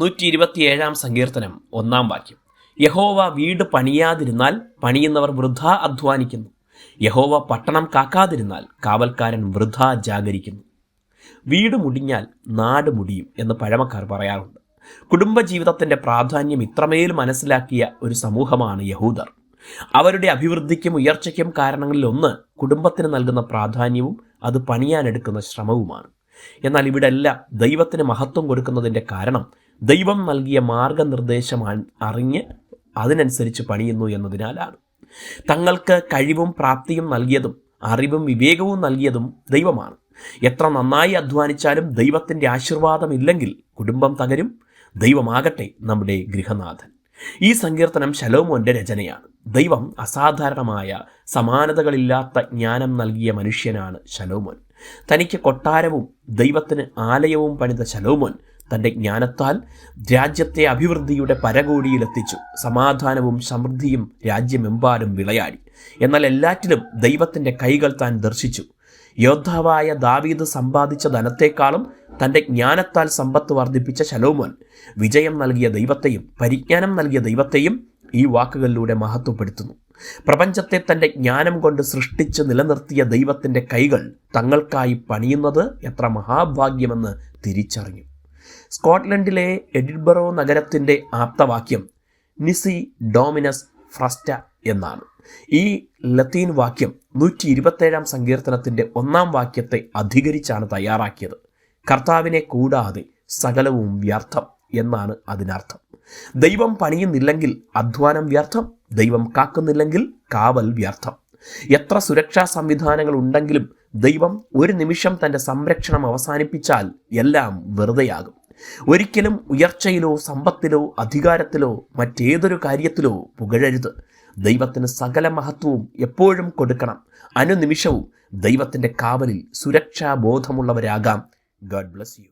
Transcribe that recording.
നൂറ്റി ഇരുപത്തിയേഴാം സങ്കീർത്തനം ഒന്നാം വാക്യം. യഹോവ വീട് പണിയാതിരുന്നാൽ പണിയുന്നവർ വൃഥ അധ്വാനിക്കുന്നു. യഹോവ പട്ടണം കാക്കാതിരുന്നാൽ കാവൽക്കാരൻ വൃഥ ജാഗരിക്കുന്നു. വീട് മുടിഞ്ഞാൽ നാട് മുടിയും എന്ന് പഴമക്കാർ പറയാറുണ്ട്. കുടുംബജീവിതത്തിന്റെ പ്രാധാന്യം ഇത്രമേൽ മനസ്സിലാക്കിയ ഒരു സമൂഹമാണ് യഹൂദർ. അവരുടെ അഭിവൃദ്ധിക്കും ഉയർച്ചയ്ക്കും കാരണങ്ങളിൽ ഒന്ന് കുടുംബത്തിന് നൽകുന്ന പ്രാധാന്യവും അത് പണിയാനെടുക്കുന്ന ശ്രമവുമാണ്. എന്നാൽ ഇവിടെല്ലാം ദൈവത്തിന് മഹത്വം കൊടുക്കുന്നതിന്റെ കാരണം ദൈവം നൽകിയ മാർഗനിർദ്ദേശം അറിഞ്ഞ് അതിനനുസരിച്ച് പണിയുന്നു എന്നതിനാലാണ്. തങ്ങൾക്ക് കഴിവും പ്രാപ്തിയും നൽകിയതും അറിവും വിവേകവും നൽകിയതും ദൈവമാണ്. എത്ര നന്നായി അധ്വാനിച്ചാലും ദൈവത്തിന്റെ ആശീർവാദം ഇല്ലെങ്കിൽ കുടുംബം തകരും ദൈവമാകട്ടെ നമ്മുടെ ഗൃഹനാഥൻ. ഈ സങ്കീർത്തനം ശലോമോന്റെ രചനയാണ്. ദൈവം അസാധാരണമായ സമാനതകളില്ലാത്ത ജ്ഞാനം നൽകിയ മനുഷ്യനാണ് ശലോമോൻ. തനിക്ക് കൊട്ടാരവും ദൈവത്തിന് ആലയവും പണിത ശലോമോൻ തന്റെ ജ്ഞാനത്താൽ രാജ്യത്തെ അഭിവൃദ്ധിയുടെ പരകോടിയിലെത്തിച്ചു. സമാധാനവും സമൃദ്ധിയും രാജ്യമെമ്പാടും വിളയാടി. എന്നാൽ എല്ലാറ്റിലും ദൈവത്തിന്റെ കൈകൾ താൻ ദർശിച്ചു. യോദ്ധാവായ ദാവീദ് സമ്പാദിച്ച ധനത്തെക്കാളും തന്റെ ജ്ഞാനത്താൽ സമ്പത്ത് വർദ്ധിപ്പിച്ച ശലോമോൻ വിജയം നൽകിയ ദൈവത്തെയും പരിജ്ഞാനം നൽകിയ ദൈവത്തെയും ഈ വാക്കുകളിലൂടെ മഹത്വപ്പെടുത്തുന്നു. പ്രപഞ്ചത്തെ തന്റെ ജ്ഞാനം കൊണ്ട് സൃഷ്ടിച്ച് നിലനിർത്തിയ ദൈവത്തിന്റെ കൈകൾ തങ്ങൾക്കായി പണിയുന്നത് എത്ര മഹാഭാഗ്യമെന്ന് തിരിച്ചറിഞ്ഞു. സ്കോട്ട്ലൻഡിലെ എഡിൻബറോ നഗരത്തിന്റെ ആപ്തവാക്യം നിസി ഡോമിനസ് ഫ്രസ്റ്റ എന്നാണ്. ഈ ലത്തീൻ വാക്യം നൂറ്റി ഇരുപത്തേഴാം സങ്കീർത്തനത്തിന്റെ ഒന്നാം വാക്യത്തെ അധികരിച്ചാണ് തയ്യാറാക്കിയത്. കർത്താവിനെ കൂടാതെ സകലവും വ്യർത്ഥം എന്നാണ് അതിനർത്ഥം. ദൈവം പണിയുന്നില്ലെങ്കിൽ അധ്വാനം വ്യർത്ഥം ദൈവം കാക്കുന്നില്ലെങ്കിൽ കാവൽ വ്യർത്ഥം. എത്ര സുരക്ഷാ സംവിധാനങ്ങൾ ഉണ്ടെങ്കിലും ദൈവം ഒരു നിമിഷം തന്റെ സംരക്ഷണം അവസാനിപ്പിച്ചാൽ എല്ലാം വെറുതെയാകും. ഒരിക്കലും ഉയർച്ചയിലോ സമ്പത്തിലോ അധികാരത്തിലോ മറ്റേതൊരു കാര്യത്തിലോ പുകഴരുത്. ദൈവത്തിന് സകല മഹത്വവും എപ്പോഴും കൊടുക്കണം. അനുനിമിഷവും ദൈവത്തിന്റെ കാവലിൽ സുരക്ഷാബോധമുള്ളവരാകാം. God bless you